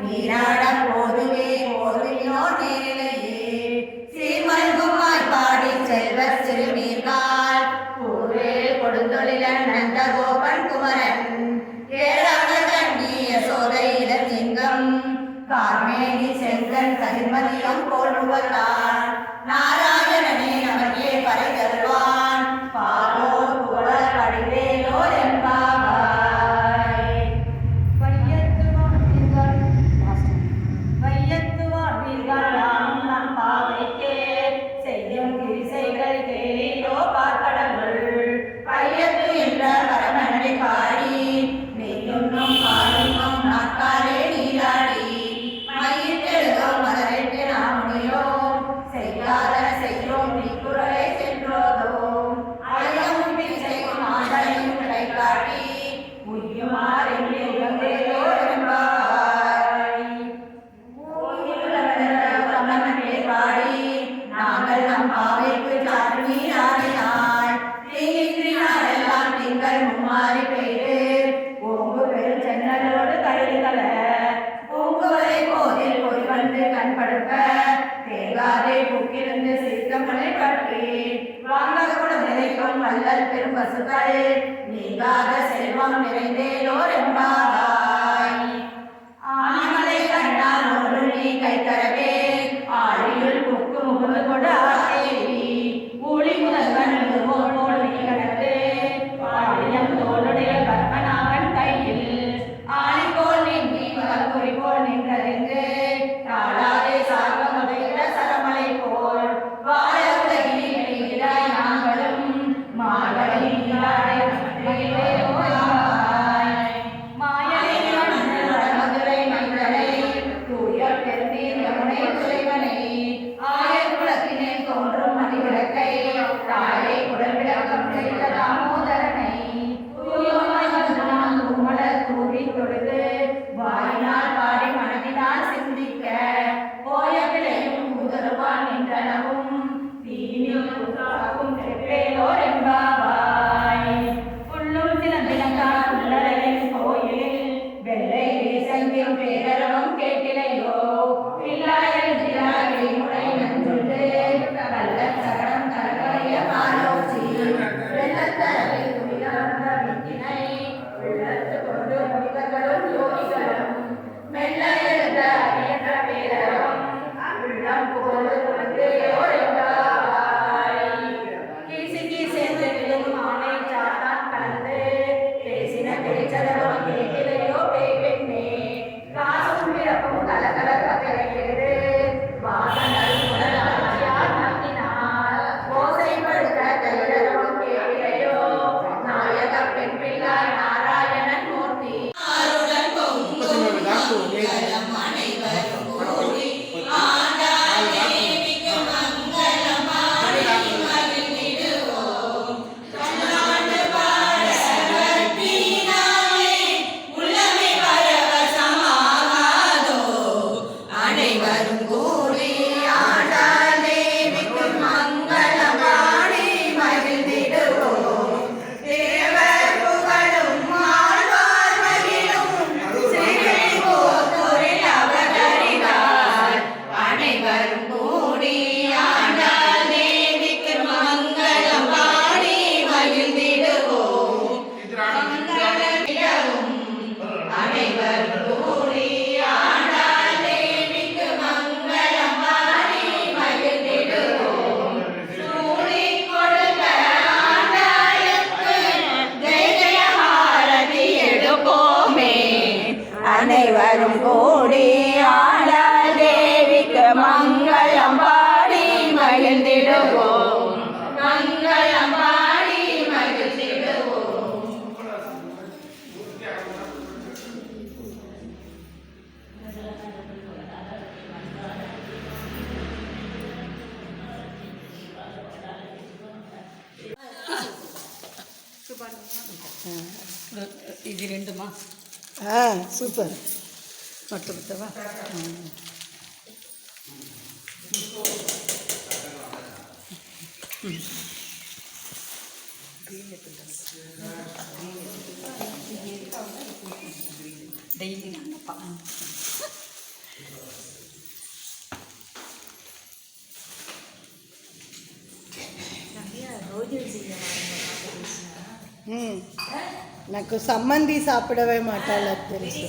நீராட போதுவே ஓதுவியோ நேரையே. சீமல்குமாய் பாடி செல்வ சிறுநீர்கால். பூவே கொடுந்தொழிலன் நந்த கோபன் குமரன். ஏழாட கண்கள் மும்மாறி பெய்து. ஓங்கு பெரும் சென்னலோடு கைதுகள பூங்குவலை போதில் ஒரு வந்து கண்படுப்ப தேங்காதே புக்கிருந்து சித்தமலை பற்றி வாங்கப்படும் நிலைக்கும் வல்லல் பெரும் பசுக்கள். நீங்காத செல்வம் நிறைந்தேனோர் என்பாராய். ஆனமலை கண்டால் ஒன்று நீ கைத்தர night. We're at the pilar அனைவரும் கூடி ஆள தேவிக்கு மங்களம் பாடி மகிழ்ந்திடுவோம். மங்களம் பாடி மகிழ்ந்திடுவோம் இது ரெண்டுமா? ஆ சூப்பர். மட்டு மட்டவா டெய்லி நாங்கள் பா நிறைய నాకు సంబంధి సాపిడవే మాట్లాడలేదు తెలుసు